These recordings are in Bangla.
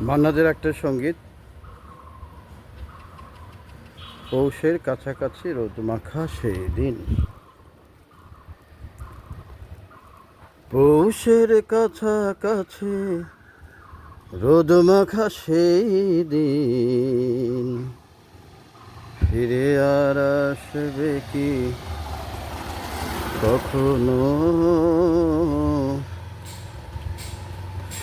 মান্নাদের একটা সংগীত। পৌষের কাছাকাছি রোদ মাখা সেই দিন পৌষের কাছাকাছি রোদ মাখা সেই দিন ফিরে আর আসবে কি কখনো?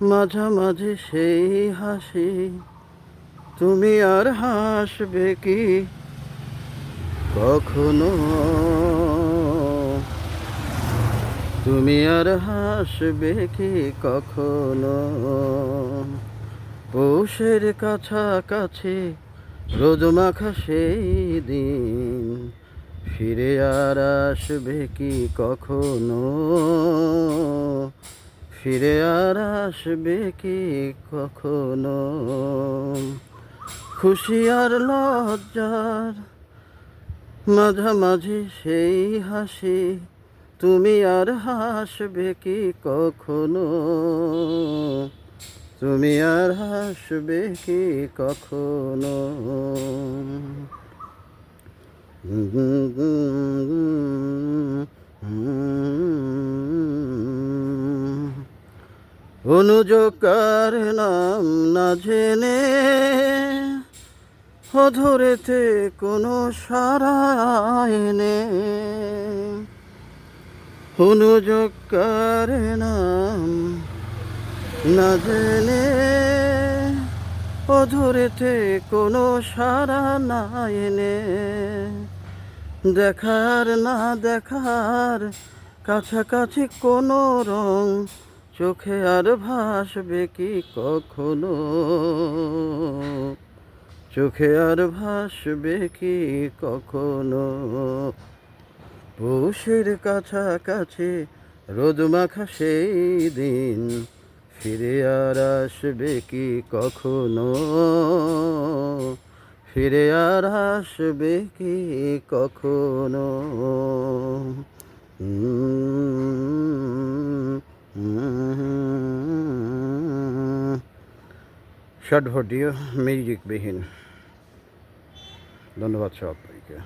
মাঝামাঝি সেই হাসি, তুমি আর হাসবে কি? কখনো তুমি আর হাসবে কি কখনো? পৌষের কাছাকাছি রোদ মাখা সেই দিন, ফিরে আর আসবে কি কখনো? ফিরে আর আসবে কি কখনো? খুশি আর লজ্জার মাঝামাঝি সেই হাসি, তুমি আর হাসবে কি কখনো? তুমি আর হাসবে কি কখনো? অনুযোগার নাম না জেনে অধরেতে কোনো সারা অনুযোগার নাম না জেনে অধরেতে কোনো সারা না এনে। দেখার না দেখার কাছাকাছি কোনো রং চোখে আর ভাসবে কি কখনো? চোখে আর ভাসবে কি কখনো? পৌষের কাছাকাছি রোদ মাখা সেই দিন ফিরে আর আসবে কি কখনো? ফিরে আর আসবে কি কখনো? শর্ট ভিডিও মিউজিকবিহীন ধন্যবাদ সবাইকে।